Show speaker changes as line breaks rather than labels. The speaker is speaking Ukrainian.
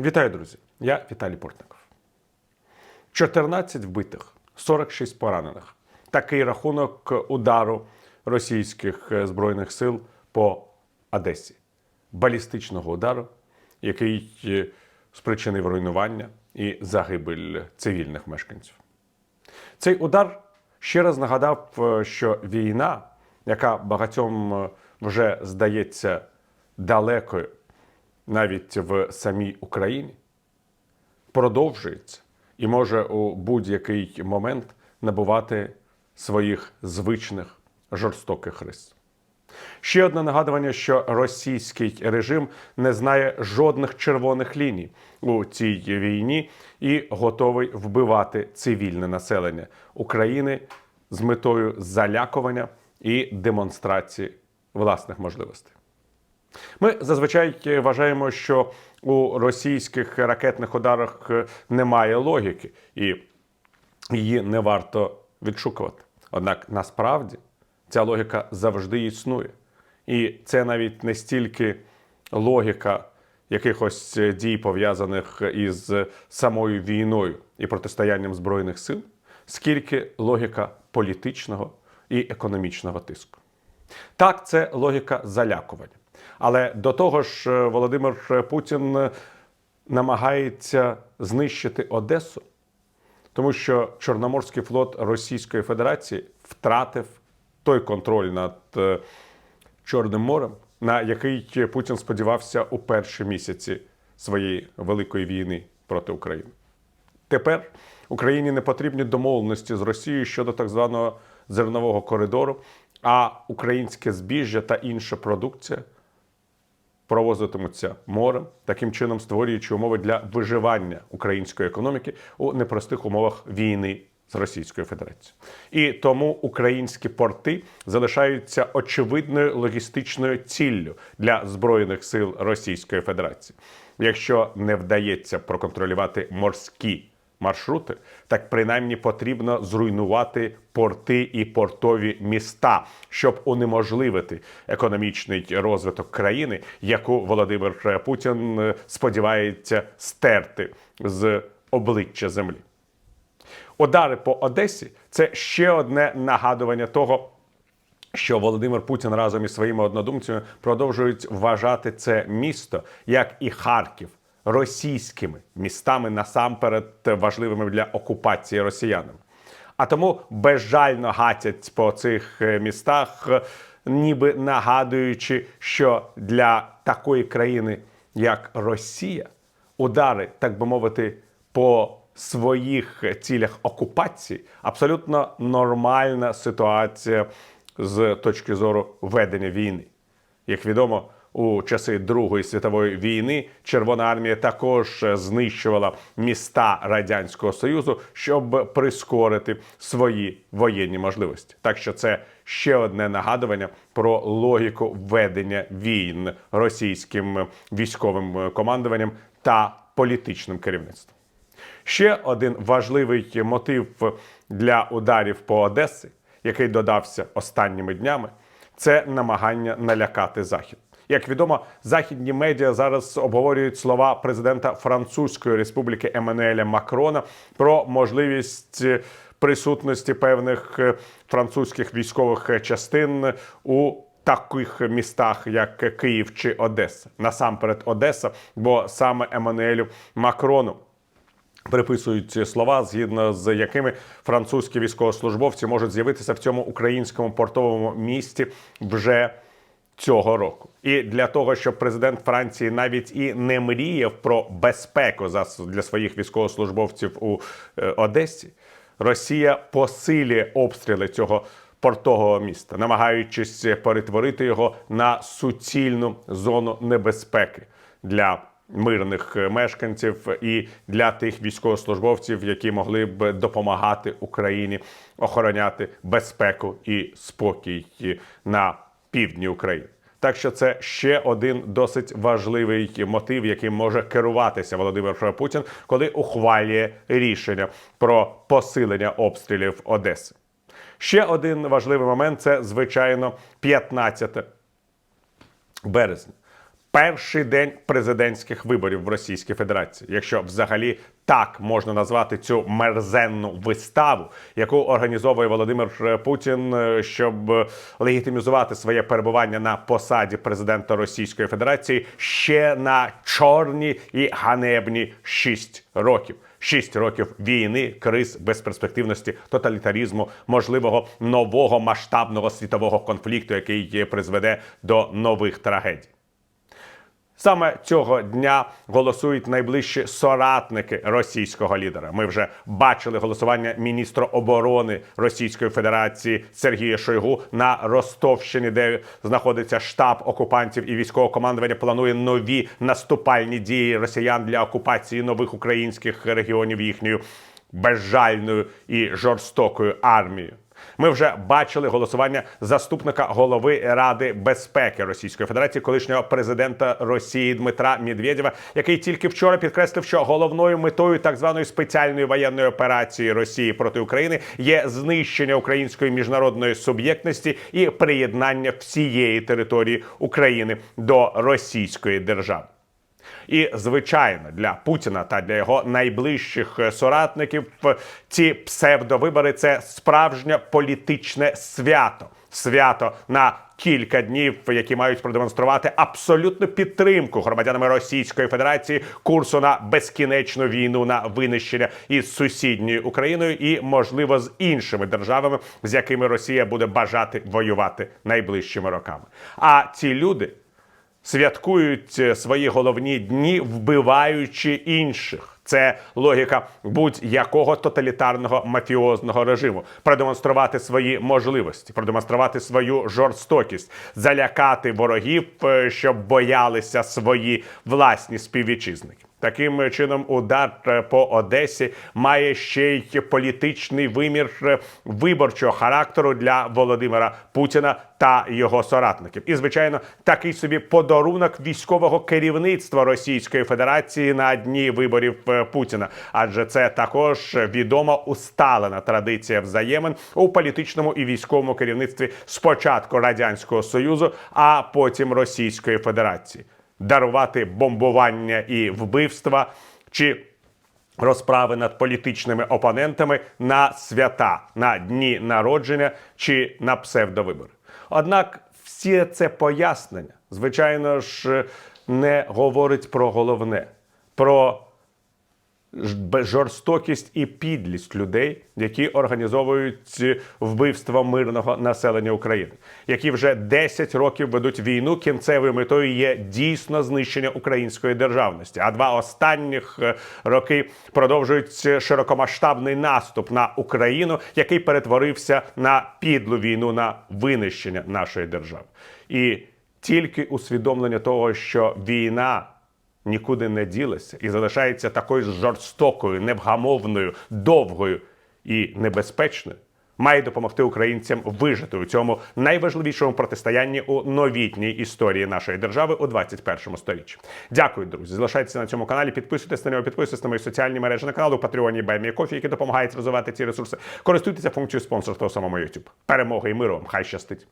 Вітаю, друзі! Я Віталій Портников. 14 вбитих, 46 поранених. Такий рахунок удару російських е, збройних сил по Одесі. Балістичного удару, який е, спричинив руйнування і загибель цивільних мешканців. Цей удар ще раз нагадав, е, що війна, яка багатьом вже здається далекою, навіть в самій Україні, продовжується і може у будь-який момент набувати своїх звичних жорстоких рис. Ще одне нагадування, що російський режим не знає жодних червоних ліній у цій війні і готовий вбивати цивільне населення України з метою залякування і демонстрації власних можливостей. Ми зазвичай вважаємо, що у російських ракетних ударах немає логіки, і її не варто відшукувати. Однак насправді ця логіка завжди існує. І це навіть не стільки логіка якихось дій, пов'язаних із самою війною і протистоянням Збройних сил, скільки логіка політичного і економічного тиску. Так, це логіка залякування. Але до того ж, е, Володимир Путін намагається знищити Одесу, тому що Чорноморський флот Російської Федерації втратив той контроль над е, Чорним морем, на який Путін сподівався у перші місяці своєї великої війни проти України. Тепер Україні не потрібні домовленості з Росією щодо так званого зернового коридору, а українське збіжжя та інша продукція провозитимуться морем, таким чином створюючи умови для виживання української економіки у непростих умовах війни з Російською Федерацією. І тому українські порти залишаються очевидною логістичною ціллю для збройних сил Російської Федерації. Якщо не вдається проконтролювати морські маршрути, так принаймні потрібно зруйнувати порти і портові міста, щоб унеможливити економічний розвиток країни, яку Володимир Путін е, сподівається стерти з обличчя землі. Удари по Одесі це ще одне нагадування того. Що Володимир Путін разом із своїми однодумцями продовжують вважати це місто, як і Харків, російськими містами насамперед важливими для окупації росіянами. А тому безжально гатять по цих е, містах, ніби нагадуючи, що для такої країни, як Росія, удари, так би мовити, по своїх цілях окупації абсолютно нормальна ситуація з точки зору ведення війни. Як відомо, у часи Другої світової війни Червона армія також знищувала міста Радянського Союзу, щоб прискорити свої воєнні можливості. Так що це ще одне нагадування про логіку ведення війн російським військовим командуванням та політичним керівництвом. Ще один важливий мотив для ударів по Одесі, який додався останніми днями, це намагання налякати Захід. Як відомо, західні медіа зараз обговорюють слова президента Французької республіки Еммануеля Макрона про можливість присутності певних е, французьких військових частин у таких містах, як Київ чи Одеса. Насамперед, Одеса, бо саме Еммануелю Макрону. Приписують слова, згідно з якими французькі військовослужбовці можуть з'явитися в цьому українському портовому місті вже цього року. І для того, щоб президент Франції навіть і не мріяв про безпеку для своїх військовослужбовців у е, Одесі, Росія посилює обстріли цього портового міста, намагаючись перетворити його на суцільну зону небезпеки для мирних мешканців і для тих військовослужбовців, які могли б допомагати Україні охороняти безпеку і спокій на півдні України. Так що це ще один досить важливий мотив, яким може керуватися Володимир Путін, коли ухвалює рішення про посилення обстрілів Одеси. Ще один важливий момент це, звичайно, 15 березня. Перший день президентських виборів в Російській Федерації, якщо взагалі так можна назвати цю мерзенну виставу, яку організовує Володимир Путін, е, щоб е, легітимізувати своє перебування на посаді президента Російської Федерації ще на чорні і ганебні 6 років. Шість років війни, криз, безперспективності, тоталітарізму, можливого нового масштабного світового конфлікту, який призведе до нових трагедій. Саме цього дня голосують найближчі соратники російського лідера. Ми вже бачили голосування міністра оборони Російської Федерації Сергія Шойгу на Ростовщині, де знаходиться штаб окупантів і військове командування планує нові наступальні дії росіян для окупації нових українських регіонів їхньою безжальною і жорстокою армією. Ми вже бачили голосування заступника голови Ради безпеки Російської Федерації, колишнього президента Росії Дмитра Медведєва, який тільки вчора підкреслив, що головною метою так званої спеціальної воєнної операції Росії проти України є знищення української міжнародної суб'єктності і приєднання всієї території України до Російської держави. І звичайно, для Путіна та для його найближчих е, соратників ці псевдовибори це справжнє політичне свято. Свято на кілька днів, які мають продемонструвати абсолютну підтримку громадянами Російської Федерації курсу на безкінечну війну на винищення із сусідньою Україною і, можливо, з іншими державами, з якими Росія буде бажати воювати найближчими роками. А ці люди святкують е, свої головні дні, вбиваючи інших. Це логіка будь-якого тоталітарного мафіозного режиму продемонструвати свої можливості, продемонструвати свою жорстокість, залякати ворогів, е, щоб боялися свої власні співвітчизники. Таким чином, удар е, по Одесі має ще й політичний вимір е, виборчого характеру для Володимира Путіна та його соратників. І звичайно, такий собі подарунок військового керівництва Російської Федерації на дні виборів е, Путіна, адже це також відома усталена традиція взаємин у політичному і військовому керівництві спочатку радянського союзу, а потім Російської Федерації дарувати бомбування і вбивства чи розправи над політичними опонентами на свята, на дні народження чи на псевдовибори. Однак всі це пояснення, звичайно ж, не говорить про головне, про жорстокість і підлість людей, які організовують вбивство мирного населення України, які вже 10 років ведуть війну. Кінцевою метою є дійсно знищення української державності. А два останніх е, роки продовжують широкомасштабний наступ на Україну, який перетворився на підлу війну на винищення нашої держави. І тільки усвідомлення того, що війна нікуди не ділася і залишається такою жорстокою, невгамовною, довгою і небезпечною, має допомогти українцям вижити у цьому найважливішому протистоянні у новітній історії нашої держави у 21 сторіччі. Дякую, друзі. Залишайтеся на цьому каналі. Підписуйтесь на нього, підписуйтесь на мої соціальні мережі на канал у Патреоні Баймі Кофі, які допомагають розвивати ці ресурси. Користуйтеся функцією спонсорства у самому YouTube. Перемоги і миру вам! Хай щастить!